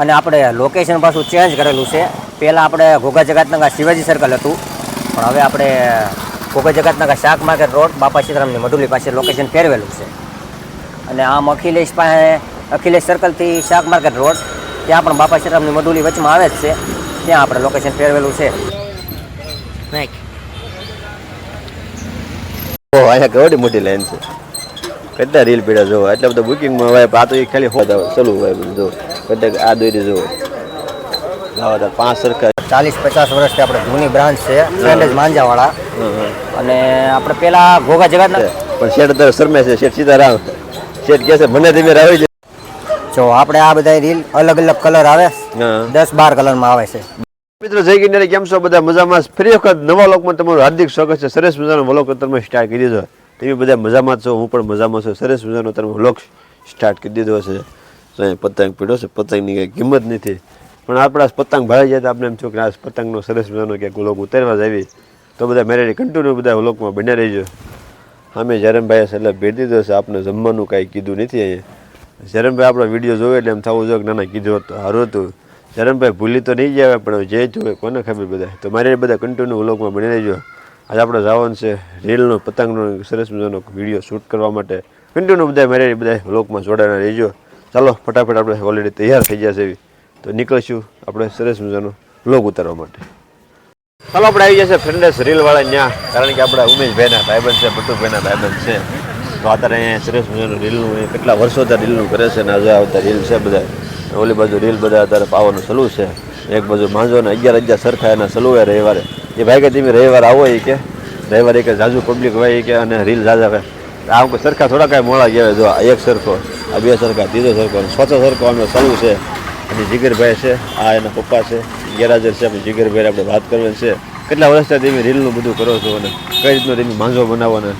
અને આપણે લોકેશન પાછું ચેન્જ કરેલું છે. પહેલાં આપણે ઘોઘા જગતનગર શિવાજી સર્કલ હતું. પણ હવે આપણે ઘોઘા જગતનગર શાક માર્કેટ રોડ બાપા સીતારામની મધુલી પાસે લોકેશન ફેરવેલું છે. અને આમ અખિલેશ પાસે અખિલેશ સર્કલથી શાક માર્કેટ રોડ ત્યાં પણ બાપા સીતારામની મધુલી વચમાં આવે જ છે. ત્યાં આપણે લોકેશન ફેરવેલું છે. ઓ અહીંયા કેવડી મોટી લાઈન છે. કેટલા રીલ પીડા જોવો. એટલે બધા બુકિંગમાં હોય આ એ ખાલી હોય ચલું હોય બધું જો બધા આ દોરી જોવો પાંચ સરખા. ચાલીસ પચાસ વર્ષથી આપણે જૂની બ્રાન્ચ છે સેન્ડેજ માંજાવાળા. અને આપણે પેલા ઘોઘા જગત પણ શેઠ અત્યારે શરમે છે શેઠ સીતારામ. શેઠ કહે છે મને તમે રાવી છે જો આપણે આ બધા રીલ અલગ અલગ કલર આવે દસ બાર કલરમાં આવે છે. મિત્રો જય ગિરનારી કેમ છો? બધા મજામાં? ફરી વખત નવા લોકમાં તમારું હાર્દિક સ્વાગત છે. સરસ મજાનો વ્લોગ તમે સ્ટાર્ટ કરી દીધો. તમે બધા મજામાં છો હું પણ મજામાં છું. સરસ મજાનો તમે વ્લોગ સ્ટાર્ટ કરી દીધો છે. તો અહીં પતંગ પીડ્યો છે. પતંગની કંઈ કિંમત નથી. પણ આપણા પતંગ ભાઈ જાય તો આપણે એમ છો કે આ પતંગનો સરસ મજાનો ક્યાંક વ્લોગ ઉતરવા જ આવી તો બધા મેરેજ કન્ટિન્યુ બધા વ્લોગમાં બન્યા રહીજો. અમે જરમભાઈ એટલે ભેટ દીધો છે. આપણે જમવાનું કાંઈ કીધું નથી અહીંયા. જરમભાઈ આપણો વીડિયો જોવે એટલે એમ થવું જોઈએ ના ના કીધું હતું સારું હતું. જરમભાઈ ભૂલી તો નહીં જાય પણ જે જોવે. કોને ખબર બધા? તો મારે બધા કન્ટિન્યુ વ્લોગમાં બની રહેજો. આજે આપણે જવાનું છે. રીલનો, પતંગનો સરસ મજાનો વીડિયો શૂટ કરવા માટે કન્ટિન્યુ બધા મારે બધા વ્લોગમાં જોડાના રહેજો. ચાલો, ફટાફટ આપણે ઓલરેડી તૈયાર થઈ ગયા છે એવી. તો નીકળીશું આપણે સરસ મજાનો લોગ ઉતારવા માટે. ચાલો, આપણે આવી જશે ફ્રેન્ડસ રીલવાળા ત્યાં કારણ કે આપણા ઉમેશભાઈના ભાઈબંધ છે બટુભાઈના ભાઈબંધ છે. તો અત્યારે અહીંયા સરસ મજાનું રીલનું કેટલા કેટલા વર્ષોથી રીલનું કરે છે અને આજે આવતા રીલ છે બધા. ઓલી બાજુ રીલ બધા અત્યારે પાવાનું સલુ છે. એક બાજુ માંજો ને અગિયાર અગિયાર સરખા એના સલુ હોય રવિવારે. એ ભાઈ કે તમે રવિવાર આવો એ કે. રવિવારે કે જાજુ પબ્લિક હોય એ કે અને રીલ જાજા હોય. આમ સરખા થોડા કાંઈ મોડા કહેવાય. જો એક સરખો, આ બે સરખા, ત્રીજો સરખો ચોથો સરખો, અમે સલું છે અને જીગરભાઈ છે, આ એના પપ્પા છે, ગેરહાજર છે, આપણે જીગરભાઈ આપણે વાત કરવાની છે. કેટલા વર્ષથી તમે રીલનું બધું કરો છો અને કઈ રીતનું તમે માંજો બનાવો ને?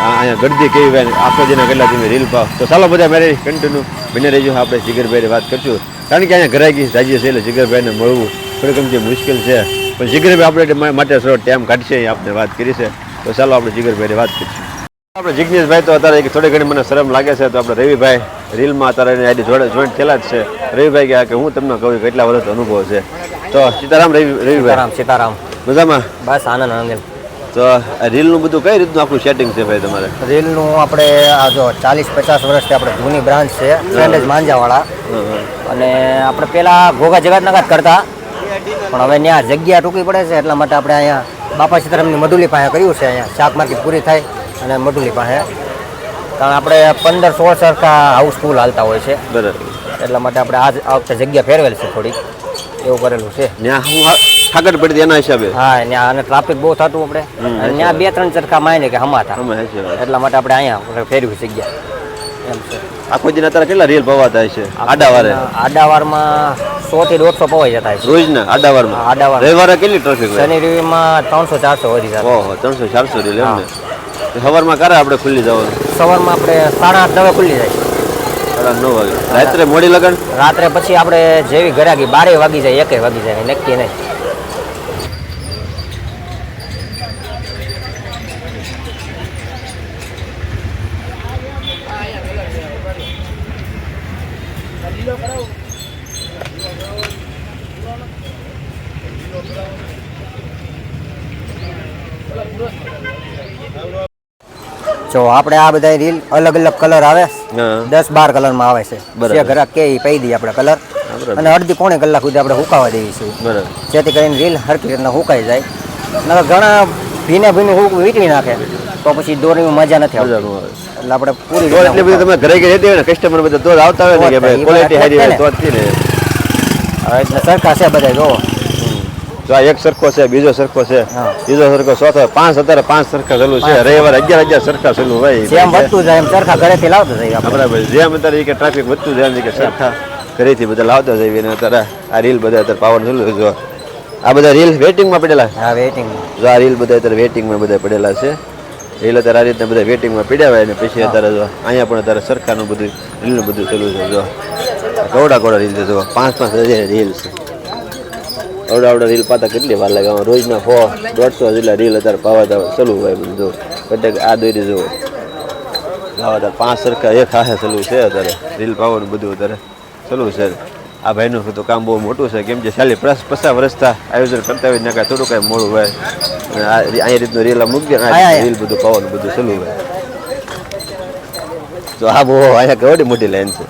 અહીંયા ગરદી કેવી ને? આખો જેના કેટલા તમે રીલ પાવ તો ચાલો બધા મારે કન્ટિન્યુ બને રહીજો. આપણે જીગરભાઈને વાત કરશું. કારણ કે અહીંયા ઘરાકી રાજ્ય છે એટલે જીગરભાઈને મળવું થોડીક જે મુશ્કેલ છે. પણ જીગરભાઈ આપણે માટે થોડો ટાઈમ કાઢશે એ આપણે વાત કરી છે. તો ચાલો આપણે જીગરભાઈને વાત કરીશું. આપણે જિજ્ઞેશભાઈ તો અત્યારે થોડી ઘણી મને શરમ લાગે છે તો આપણે રવિભાઈ રીલમાં અત્યારે એની આઈડી જોડે જોઈન્ટ થયેલા જ છે. રવિભાઈ કે કે હું તમને કહું કેટલા વર્ષ અનુભવ છે. તો સીતારામ રવિ રવિભાઈ. સીતારામ સીતારામ. મજામાં? બસ આનંદ આનંદ. તો રીલનું બધું કઈ રીતનું આપણું સેટિંગ છે ભાઈ તમારે? રીલનું આપણે આ જો ચાલીસ પચાસ વર્ષથી આપણે જૂની બ્રાન્ચ છે સેન્ડેજ માંજાવાળા. અને આપણે પહેલાં ઘોઘા જગતનગર કરતા. પણ હવે ત્યાં જગ્યા ટૂંકી પડે છે એટલા માટે આપણે અહીંયા બાપા સીતારામની મધુલી પાસે કર્યું છે અહીંયા શાક માર્કેટ પૂરી થાય. અને મધુલી પાસે. કારણ આપણે પંદર સોળ સરખા હાઉસફુલ હાલતા હોય છે. બરાબર. એટલા માટે આપણે આજ આ વખતે જગ્યા ફેરવેલ છે થોડી એવું કરેલું છે. ઠાકર પડી એના હિસાબે? હા ત્યાં અને ટ્રાફિક બહુ થતું આપણે. અને ત્યાં બે ત્રણ ચરખા માયને કે હમાતા એટલા માટે આપણે અહીંયા ફેરવી જગ્યા. એમ છે. આખો દિન અત્યારે કેટલા રીલ થાય છે? આડાવારે આડાવારમાં સો થી દોઢસો પવાઈ જતા છે. રોજના ને આડાવારમાં આડાવાર રવિવારે કેટલી ટ્રાફિક શનિ રવિમાં ત્રણસો ચારસો વધી જાય ઓહો ત્રણસો ચારસો રેલ એમ ને? સવારમાં ક્યારે આપણે ખુલ્લી જવાનું? સવારમાં આપણે સાડા આઠ નવે ખુલ્લી જાય. સાડા નવ વાગે. રાત્રે મોડી લગન? રાત્રે પછી આપણે જેવી ઘરાકી બારે વાગી જાય એકે વાગી જાય નક્કી નહીં. જો આપણે આ બધા રીલ અલગ અલગ કલર આવે દસ બાર કલરમાં આવે છે. જે ઘરાક કે પહી દઈએ આપણે કલર અને અડધી પોણી કલાક સુધી આપણે હુકાવા દઈએ છીએ બરાબર. જેથી કરીને રીલ હરકી રીતના હુકાઈ જાય. ઘણા ભીને ભીને હુક વીટવી નાખે. તો પછી દોરીમાં મજા નથી આવતી. એટલે આપણે પૂરી એટલી તમે ઘરે ઘરે રહેતી હોય ને કસ્ટમર બધા દોર આવતા હોય ને કે ભાઈ ક્વોલિટી સારી હોય તો જ ને. એટલે સરખા છે બધા જોવો તો આ એક સરખો છે બીજો સરખો છે. બીજો સરખો ચોથો પાંચ અત્યારે પાંચ સરખા ચાલુ છે. રવિવાર અગિયાર અગિયાર સરખા ચાલુ હોય. જેમ વધતું જાય એમ સરખા ઘરેથી લાવતો જાય બરાબર જેમ અત્યારે કે ટ્રાફિક વધતું જાય એમ કે સરખા ઘરેથી બધા લાવતા જઈએ અને અત્યારે આ રીલ બધા અત્યારે પાવર ચાલુ જો. આ બધા રીલ વેટિંગમાં પડેલા હા વેટિંગ જો આ રીલ બધા અત્યારે વેટિંગમાં બધા પડેલા છે. રીલ અત્યારે આ રીતના બધા વેટિંગમાં પડ્યા હોય ને પછી અત્યારે જો અહીંયા પણ અત્યારે સરખાનું બધું રીલનું બધું ચાલુ છે જો. ઘોડા કવડા કવડા રીલ છે જો. પાંચ પાંચ હજાર રીલ છે. અવડા અવડા રીલ પાતા કેટલી વાર લાગે? રોજના સો દોઢસો જેટલા રીલ અત્યારે પાવા દાવા ચાલુ હોય બધું જો કદાચ આ દોરી જુઓ. લાવા અત્યારે પાંચ સરખા એક હાથે ચાલુ છે અત્યારે. રીલ પાવાનું બધું અત્યારે ચાલુ છે. આ ભાઈનું તો કામ બહુ મોટું છે. કેમ કે ચાલી પચાસ વર્ષથી આયોજન કરતા હોય ને કાંઈ થોડું કાંઈ મોડું હોય. અને આ અહીંયા રીતનું રીલ મૂકી દે. રીલ બધું પાવાનું બધું ચાલુ હોય. તો આ બહુ અહીંયા કેવડી મોટી લાઈન છે.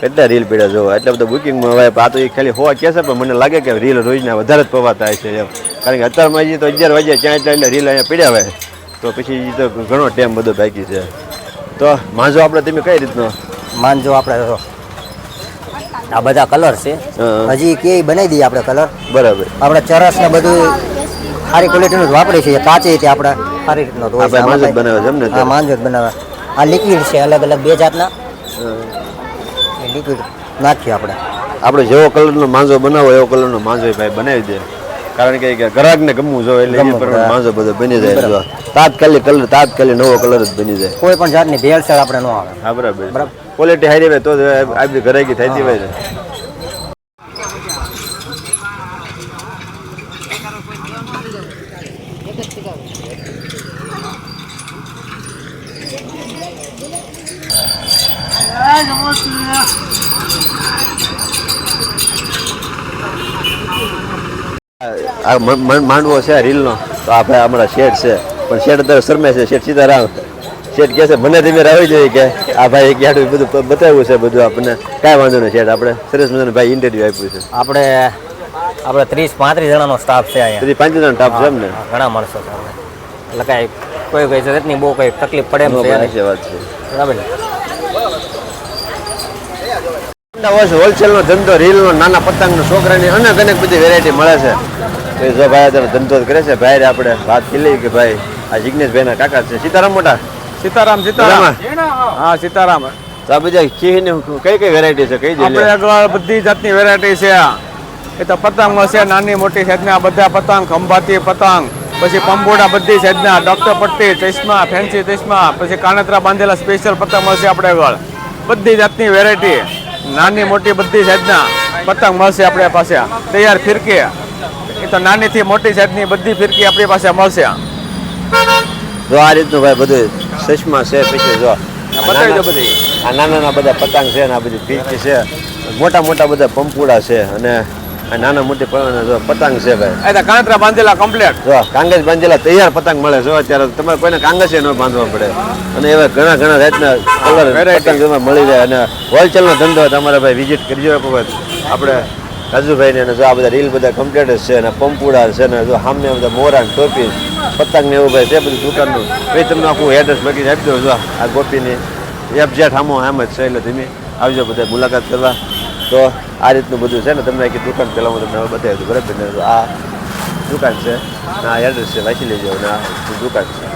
કેટલા રીલ પીડા જોવા. એટલે બધું બુકિંગમાં હવે આ તો એ ખાલી હોવા કહે છે પણ મને લાગે કે રીલ રોજના વધારે જ થાય છે એમ. કારણ કે અત્યારમાં જઈએ તો અગિયાર વાગ્યા ત્યાં એટલે રીલ અહીંયા પીડ્યા હોય. તો પછી તો ઘણો ટાઈમ બધો બાકી છે. તો માંજો આપણે તમે કઈ રીતનો? માનજો આપણે આ બધા કલર છે. હજી કે બનાવી દઈએ આપણે કલર બરાબર. આપણે ચરસ ને બધું સારી ક્વોલિટીનું જ વાપરીએ છીએ. કાચે તે આપણે સારી રીતનો. માંજો જ બનાવે છે એમ માંજો જ બનાવે. આ લિક્વિડ છે અલગ અલગ બે જાતના. નાખીએ આપણે. આપણે જેવો કલરનો માંજો બનાવો એવો કલરનો માંજો ભાઈ બનાવી દે. કારણ કે ગ્રાહકને ગમવું જોઈએ એટલે. માંજો બધો બની જાય જો. તાત્કાલિક કલર તાત્કાલિક નવો કલર જ બની જાય. કોઈ પણ જાતની ભેળસેળ આપણે ન આવે. હા બરાબર. બરાબર. ક્વોલિટી હારી હોય તો આપણી ઘરાકી થતી હોય ને. આ માંડવો છે રીલનો. તો આપણે હમણાં શેઠ છે. પણ શેઠ અત્યારે શરમે છે. શેઠ સીતારામ. શેઠ કહે છે મને ધીમે રાવી જોઈએ કે આ ભાઈ એક યાદ બધું બતાવ્યું છે બધું આપણને. કાંઈ વાંધો નહીં શેઠ આપણે સરસ મજાનું ભાઈ ઇન્ટરવ્યુ આપ્યું છે. આપણે આપણે ત્રીસ પાંત્રીસ જણાનો સ્ટાફ છે અહીંયા. ત્રીસ પાંચ જણા સ્ટાફ છે એમ ને ઘણા માણસો છે. એટલે કાંઈ કોઈ કોઈ જાતની બહુ કંઈ તકલીફ પડે એમ છે વાત છે. બરાબર ને? હોલસેલ નો ધંધો રીલનો નાના પતંગનો છોકરાની અનેક અનેક બધી વેરાયટી મળે છે. તો જો ભાઈ અત્યારે ધંધો કરે છે. ભાઈ આપણે વાત કરી કે ભાઈ આ જિગ્નેશભાઈના કાકા છે. સીતારામ મોટા? સીતારામ સીતારામ. હા સીતારામ. તો બધા ખીર કઈ કઈ વેરાયટી છે? કઈ આપણે આગળ બધી જાતની વેરાયટી છે. એ તો પતંગમાં છે નાની મોટી સાઈઝના બધા પતંગ ખંભાતી પતંગ પછી પંબોડા બધી સાઈઝના ડોક્ટર પટ્ટી ચશ્મા ફેન્સી ચશ્મા પછી કાનતરા બાંધેલા સ્પેશિયલ પતંગ મળશે આપણે આગળ. બધી જાતની વેરાયટી નાની મોટી બધી સાઈઝના પતંગ મળશે આપણે પાસે. તૈયાર ફિરકી. એ તો નાનીથી મોટી સાઈઝની બધી ફિરકી આપણી પાસે મળશે. જો આ રીતનું ભાઈ બધું ચશ્મા છે પછી જો બતાવી દો બધી. આ નાના બધા પતંગ છે ને આ બધી ફિરકી છે. મોટા મોટા બધા પંપુડા છે અને નાના મોટી પતંગ છે ભાઈ. એ તો બાંધેલા કમ્પ્લેટ જો કાંગજ બાંધેલા તૈયાર પતંગ મળે જો અત્યારે તમારે કોઈને કાંગજ ન બાંધવા પડે. અને એવા ઘણા ઘણા જાતના કલર વેરાયટી મળી જાય અને હોલસેલનો ધંધો તમારે ભાઈ વિઝિટ કરજો એક વખત. આપણે રાજુભાઈને અને જો આ બધા રીલ બધા કમ્પ્લીટ છે અને પંપુડા છે ને જો સામે બધા મોરા ટોપી પતંગ ને એવું ભાઈ છે બધું દુકાનનું. ભાઈ તમને આખું એડ્રેસ લખીને આપી દો જો આ ગોપીની. એફજેટ હામો આમ જ છે એટલે ધીમે. આવજો બધા મુલાકાત કરવા. તો આ રીતનું બધું છે ને, તમને આખી દુકાન પહેલાં હું તમને બતાવી દઉં, બરાબર? ને આ દુકાન છે આ એડ્રેસ છે, વાંચી લેજો અને આ દુકાન છે.